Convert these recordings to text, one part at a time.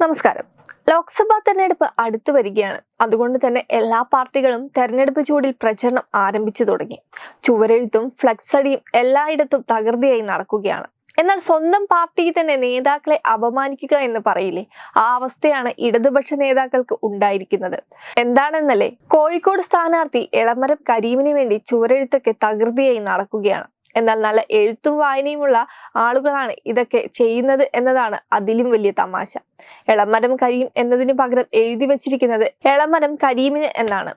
നമസ്കാരം. ലോക്സഭാ തെരഞ്ഞെടുപ്പ് അടുത്തു വരികയാണ്. അതുകൊണ്ട് തന്നെ എല്ലാ പാർട്ടികളും തെരഞ്ഞെടുപ്പ് ചൂടിൽ പ്രചരണം ആരംഭിച്ചു തുടങ്ങി. ചുവരെഴുത്തും ഫ്ലക്സടിയും എല്ലായിടത്തും തകൃതിയായി നടക്കുകയാണ്. എന്നാൽ സ്വന്തം പാർട്ടിയിൽ തന്നെ നേതാക്കളെ അപമാനിക്കുക എന്ന് പറയില്ലേ? ആ അവസ്ഥയാണ് ഇടതുപക്ഷ നേതാക്കൾക്ക് ഉണ്ടായിരിക്കുന്നത്. എന്താണെന്നല്ലേ? കോഴിക്കോട് സ്ഥാനാർത്ഥി എളമരം കരീമിന് വേണ്ടി ചുവരെഴുത്തൊക്കെ തകൃതിയായി നടക്കുകയാണ്. എന്നാൽ നല്ല എഴുത്തും വായനയുമുള്ള ആളുകളാണ് ഇതൊക്കെ ചെയ്യുന്നത് എന്നതാണ് അതിലും വലിയ തമാശ. എളമരം കരീം എന്നതിന് പകരം എഴുതി വച്ചിരിക്കുന്നത് എളമരം കരീമിന് എന്നാണ്.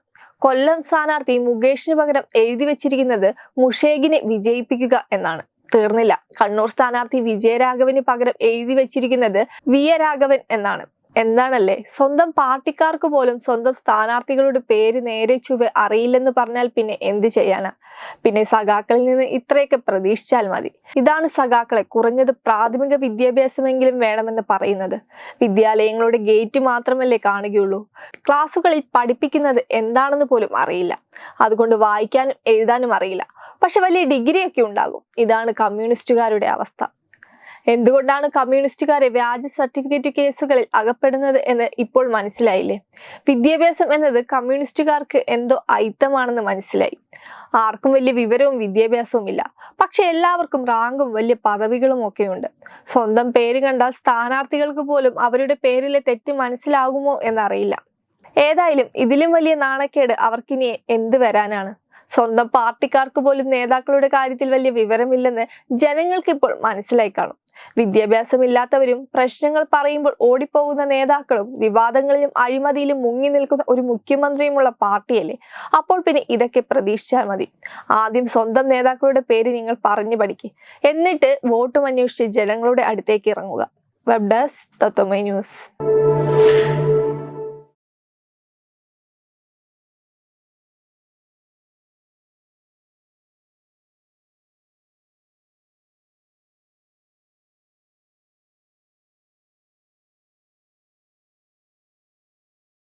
കൊല്ലം സ്ഥാനാർത്ഥി മുകേഷിന് പകരം എഴുതി വച്ചിരിക്കുന്നത് മുഷേഖിനെ വിജയിപ്പിക്കുക എന്നാണ്. തീർന്നില്ല. കണ്ണൂർ സ്ഥാനാർത്ഥി വിജയരാഘവന് പകരം എഴുതി വച്ചിരിക്കുന്നത് വിയരാഘവൻ എന്നാണ്. എന്താണല്ലേ? സ്വന്തം പാർട്ടിക്കാർക്ക് പോലും സ്വന്തം സ്ഥാനാർത്ഥികളുടെ പേര് നേരെ ചുവ അറിയില്ലെന്ന് പറഞ്ഞാൽ പിന്നെ എന്ത് ചെയ്യാനാ? പിന്നെ സഖാക്കളിൽ നിന്ന് ഇത്രയൊക്കെ പ്രതീക്ഷിച്ചാൽ മതി. ഇതാണ് സഖാക്കളെ കുറഞ്ഞത് പ്രാഥമിക വിദ്യാഭ്യാസമെങ്കിലും വേണമെന്ന് പറയുന്നത്. വിദ്യാലയങ്ങളുടെ ഗേറ്റ് മാത്രമല്ലേ കാണുകയുള്ളൂ. ക്ലാസ്സുകളിൽ പഠിപ്പിക്കുന്നത് എന്താണെന്ന് പോലും അറിയില്ല. അതുകൊണ്ട് വായിക്കാനും എഴുതാനും അറിയില്ല. പക്ഷെ വലിയ ഡിഗ്രിയൊക്കെ ഉണ്ടാകും. ഇതാണ് കമ്മ്യൂണിസ്റ്റുകാരുടെ അവസ്ഥ. എന്തുകൊണ്ടാണ് കമ്മ്യൂണിസ്റ്റുകാരെ വ്യാജ സർട്ടിഫിക്കറ്റ് കേസുകളിൽ അകപ്പെടുന്നത് എന്ന് ഇപ്പോൾ മനസ്സിലായില്ലേ? വിദ്യാഭ്യാസം എന്നത് കമ്മ്യൂണിസ്റ്റുകാർക്ക് എന്തോ അയിത്തമാണെന്ന് മനസ്സിലായി. ആർക്കും വലിയ വിവരവും വിദ്യാഭ്യാസവും ഇല്ല. പക്ഷെ എല്ലാവർക്കും റാങ്കും വലിയ പദവികളും ഒക്കെയുണ്ട്. സ്വന്തം പേര് കണ്ടാൽ സ്ഥാനാർത്ഥികൾക്ക് പോലും അവരുടെ പേരിലെ തെറ്റ് മനസ്സിലാകുമോ എന്നറിയില്ല. ഏതായാലും ഇതിലും വലിയ നാണക്കേട് അവർക്കിനി എന്ത് വരാനാണ്? സ്വന്തം പാർട്ടിക്കാർക്ക് പോലും നേതാക്കളുടെ കാര്യത്തിൽ വലിയ വിവരമില്ലെന്ന് ജനങ്ങൾക്കിപ്പോൾ മനസ്സിലായി കാണും. വിദ്യാഭ്യാസമില്ലാത്തവരും പ്രശ്നങ്ങൾ പറയുമ്പോൾ ഓടിപ്പോകുന്ന നേതാക്കളും വിവാദങ്ങളിലും അഴിമതിയിലും മുങ്ങി നിൽക്കുന്ന ഒരു മുഖ്യമന്ത്രിയുമുള്ള പാർട്ടിയല്ലേ? അപ്പോൾ പിന്നെ ഇതൊക്കെ പ്രതീക്ഷിച്ചാൽ മതി. ആദ്യം സ്വന്തം നേതാക്കളുടെ പേര് നിങ്ങൾ പറഞ്ഞു പഠിക്കുക എന്നിട്ട് വോട്ടും അന്വേഷിച്ച് ജനങ്ങളുടെ അടുത്തേക്ക് ഇറങ്ങുക. വെബ് ഡെസ്ക് തത്വമൈ ന്യൂസ്